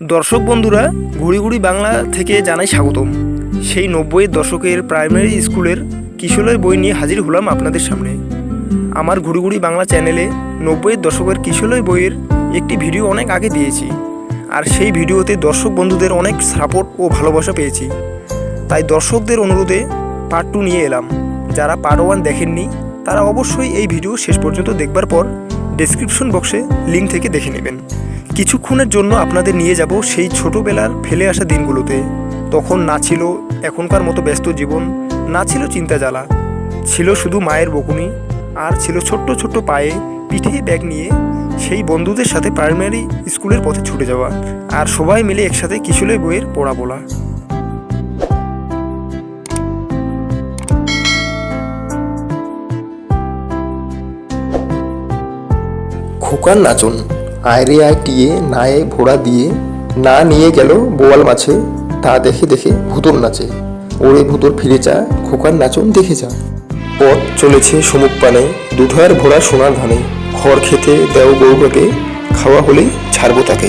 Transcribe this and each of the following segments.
দর্শক বন্ধুরা, ঘুড়ি ঘুড়ি বাংলা থেকে জানাই স্বাগতম। সেই নব্বইয়ের দশকের প্রাইমারি স্কুলের কিশোরের বই নিয়ে হাজির হলাম আপনাদের সামনে। আমার ঘুড়ি ঘুড়ি বাংলা চ্যানেলে নব্বইয়ের দশকের কিশোরের বইয়ের একটি ভিডিও অনেক আগে দিয়েছি। আর সেই ভিডিওতে দর্শক বন্ধুদের অনেক সাপোর্ট ও ভালোবাসা পেয়েছি। তাই দর্শকদের অনুরোধে পার্ট টু নিয়ে এলাম। যারা পার্ট ওয়ান দেখেননি, তারা অবশ্যই এই ভিডিও শেষ পর্যন্ত দেখবার পর ডেসক্রিপশন বক্সে লিঙ্ক থেকে দেখে নেবেন। কিছুক্ষণের জন্য আপনাদের নিয়ে যাব সেই ছোটোবেলার ফেলে আসা দিনগুলোতে। তখন না ছিল এখনকার মতো ব্যস্ত জীবন, না ছিল চিন্তা জ্বালা ছিল শুধু মায়ের বকুনি, আর ছিল ছোট্ট ছোট্ট পায়ে পিঠে ব্যাগ নিয়ে সেই বন্ধুদের সাথে প্রাইমারি স্কুলের পথে ছুটে যাওয়া আর সবাই মিলে একসাথে কিশোরের বইয়ের পড়া বলা। খোকার নাচন। আয়রে আয় টিয়ে নায়ে ভোড়া দিয়ে না নিয়ে গেল বোয়াল মাছে, তা দেখে দেখে ভুতর নাচে। ওরে ভুতর ফিরে যা, খোকার নাচন দেখে যা। পথ চলেছে সমুখ পানে দুধার ভোড়া সোনার ধানে। খড় খেতে দেও গরুটাকে খাওয়া হলেই ছাড়বো তাকে।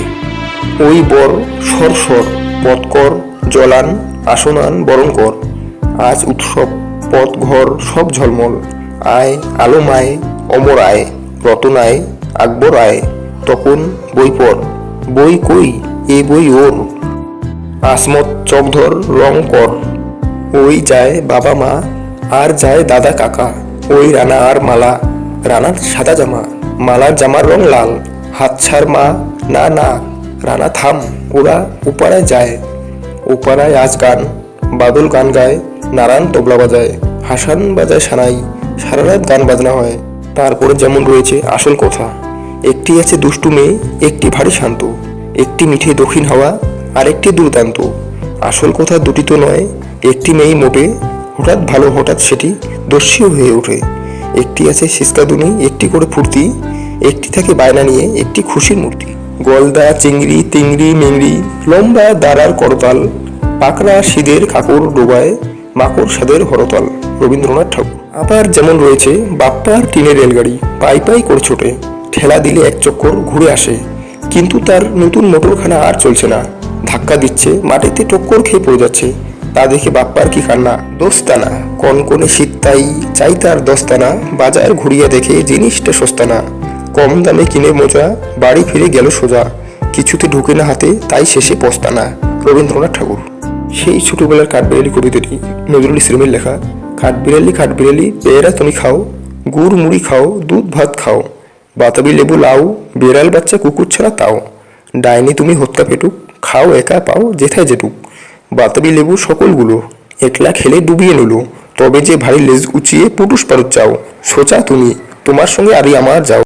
ওই বর সর সর, পথ কর জলান আসনান বরণ কর। আজ উৎসব, পথ ঘর, সব ঝলমল। আয়, আলো মায়, অমর আয়, রতন আয়, আকবর আয়। তপন, বই পর বই কই? এ বই ওর। আসমত চকধর, রং কর। ওই যায় বাবা মা, আর যায় দাদা কাকা। ওই রানা আর মালা, রানার সাদা জামা। মালার জামার রং লাল। হাত ছাড় মা, না না, রানা থাম, ওরা উপারায় যায়। ওপারায় আজ গান, বাদল গান গায়, নারায়ণ তবলা বাজায়। হাসান বাজায় সানাই, সারা রাত গান বাজনা হয়। তারপরে যেমন রয়েছে আসল কথা। একটি আছে দুষ্টু মেয়ে, একটি ভারী শান্ত। একটি মিঠে দক্ষিণ হাওয়া আর একটি দুর্দান্ত। আসল কথা দুটি তো নয়, একটি মেয়ে মোটে, হঠাৎ ভালো, হঠাৎ সেটি দস্যিও হয়ে ওঠে। একটি আছে সিস্কাদুনি একটি করে ফুর্তি, একটি থাকে বায়না নিয়ে, একটি খুশির মূর্তি। গলদা, চিংড়ি, তিংড়ি, মিংড়ি, লম্বা দাঁড়ার করতাল, পাকড়া সিদের কাপড় ডোবায়, মাকড় সাদের হরতাল, রবীন্দ্রনাথ ঠাকুর। আবার যেমন রয়েছে বাপ্পার টিনের রেলগাড়ি, পাই পাই করে ছোটে। ঠেলা দিলে এক চক্কর ঘুরে আসে, কিন্তু তার নতুন মোটরখানা আর চলছে না। ধাক্কা দিচ্ছে, মাটিতে টক্কর খেয়ে পড়ে যাচ্ছে। তা দেখে বাপ্পার কি কান্না? দোস্তানা। কনকনে শীত তাই চাই তার দস্তানা, বাজার ঘুরিয়ে দেখে জিনিসটা সস্তা না কম দামে কিনে মোজা, বাড়ি ফিরে গেল সোজা। কিছুতে ঢুকে না হাতে, তাই শেষে পস্তানা। রবীন্দ্রনাথ ঠাকুর। সেই ছোটবেলার কাঠবিড়ালি কবিতাটি নজরুল ইসলামের লেখা, কাঠবিড়ালি কাঠবিড়ালি, পেয়ারা তুমি খাও, গুড় মুড়ি খাও, দুধ ভাত খাও। বাতাবি লেবু লাউ, বিড়াল বাচ্চা কুকুর ছাড়া তাও। ডাইনি তুমি হত্যা পেটুক, খাও একা পাও যেথায় যেটুক। বাতাবি লেবু সকলগুলো, একলা খেলে ডুবিয়ে নিল। তবে যে ভারী লেজ উঁচিয়ে পুটুস পারুত চাও সোচা তুমি, তোমার সঙ্গে আরই আমার যাও।